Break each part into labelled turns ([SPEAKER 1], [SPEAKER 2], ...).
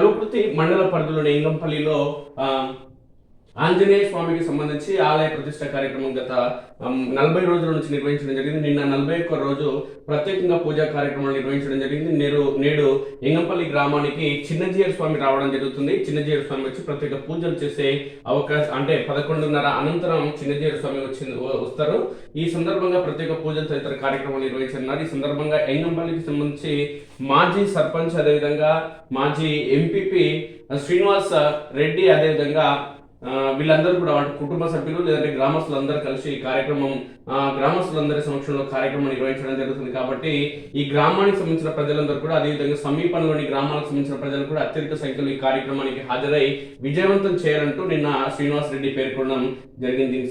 [SPEAKER 1] కలుపుతి మండల పరిధిలోని ఇంగంపల్లిలో ఆంజనేయ స్వామికి సంబంధించి ఆలయ ప్రతిష్ట కార్యక్రమం గత నలభై రోజుల నుంచి నిర్వహించడం జరిగింది. నిన్న నలభై ఒక్క రోజు ప్రత్యేకంగా పూజా కార్యక్రమాలు నిర్వహించడం జరిగింది. నేడు నేడు ఎంగంపల్లి గ్రామానికి చిన్నజీయర్ స్వామి రావడం జరుగుతుంది. చిన్నజీయర్ స్వామి వచ్చి ప్రత్యేక పూజలు చేసే అవకాశం అంటే పదకొండున్నర అనంతరం చిన్నజీయర్ స్వామి వచ్చి వస్తారు. ఈ సందర్భంగా ప్రత్యేక పూజలు తదితర కార్యక్రమాలు నిర్వహించనున్నారు. ఈ సందర్భంగా ఎంగంపల్లికి సంబంధించి మాజీ సర్పంచ్ అదేవిధంగా మాజీ ఎంపీపీ శ్రీనివాస్ రెడ్డి అదేవిధంగా వీళ్ళందరూ కూడా అంటే కుటుంబ సభ్యులు లేదంటే గ్రామస్తులందరూ కలిసి ఈ కార్యక్రమం ఆ, గ్రామస్తులందరి సమక్షంలో కార్యక్రమం నిర్వహించడం జరుగుతుంది కాబట్టి ఈ గ్రామానికి సంబంధించిన ప్రజలందరూ కూడా అదేవిధంగా సమీపంలోని గ్రామాలకు సంబంధించిన ప్రజలు కూడా అత్యధిక సంఖ్యలో ఈ కార్యక్రమానికి హాజరై విజయవంతం చేయాలంటూ నిన్న శ్రీనివాస్ రెడ్డి పేర్కొనడం జరిగింది.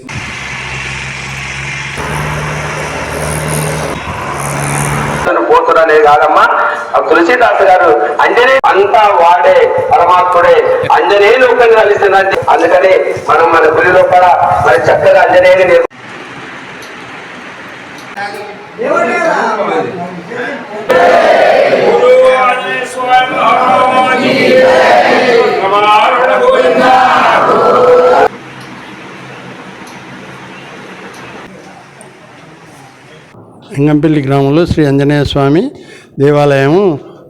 [SPEAKER 2] పోతుడనే కాదమ్మా. ఆ తులసీదాస్ గారు అంజనే అంతా వాడే పరమాత్ముడే. అంజనే లోకం కలిసిందండి అందుకని మనం మన గుడిలో కూడా మరి చక్కగా అంజనేయుని నిర్-
[SPEAKER 3] ఇంగంపల్లి గ్రామంలో శ్రీ ఆంజనేయ స్వామి దేవాలయము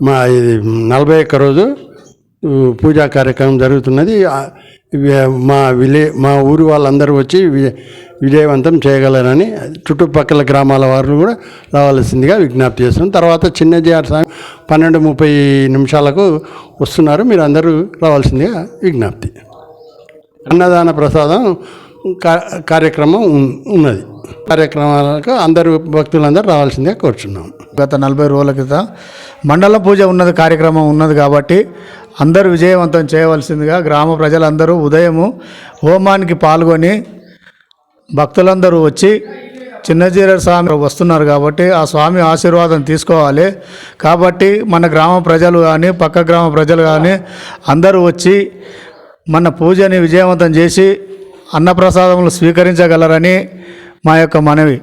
[SPEAKER 3] మా ఇది నలభై ఒక్క రోజు పూజా కార్యక్రమం జరుగుతున్నది. మా విలే మా ఊరు వాళ్ళందరూ వచ్చి విజయవంతం చేయగలరని చుట్టుపక్కల గ్రామాల వారు కూడా రావాల్సిందిగా విజ్ఞప్తి చేస్తున్నాం తర్వాత చిన్న జిఆర్ స్వామి పన్నెండు ముప్పై నిమిషాలకు వస్తున్నారు. మీరు అందరూ రావాల్సిందిగా విజ్ఞప్తి. అన్నదాన ప్రసాదం కార్యక్రమం ఉన్నది. కార్యక్రమాలకు అందరూ భక్తులందరూ రావాల్సిందిగా కోరుచున్నాం.
[SPEAKER 4] గత నలభై రోజుల క్రితం మండల పూజ ఉన్నది కార్యక్రమం ఉన్నది కాబట్టి అందరూ విజయవంతం చేయవలసిందిగా గ్రామ ప్రజలందరూ ఉదయము హోమానికి పాల్గొని భక్తులందరూ వచ్చి చిన్నజీర స్వామి వస్తున్నారు కాబట్టి ఆ స్వామి ఆశీర్వాదం తీసుకోవాలి. కాబట్టి మన గ్రామ ప్రజలు కానీ పక్క గ్రామ ప్రజలు కానీ అందరూ వచ్చి మన పూజని విజయవంతం చేసి అన్నప్రసాదములు స్వీకరించగలరని మా యొక్క మనవి.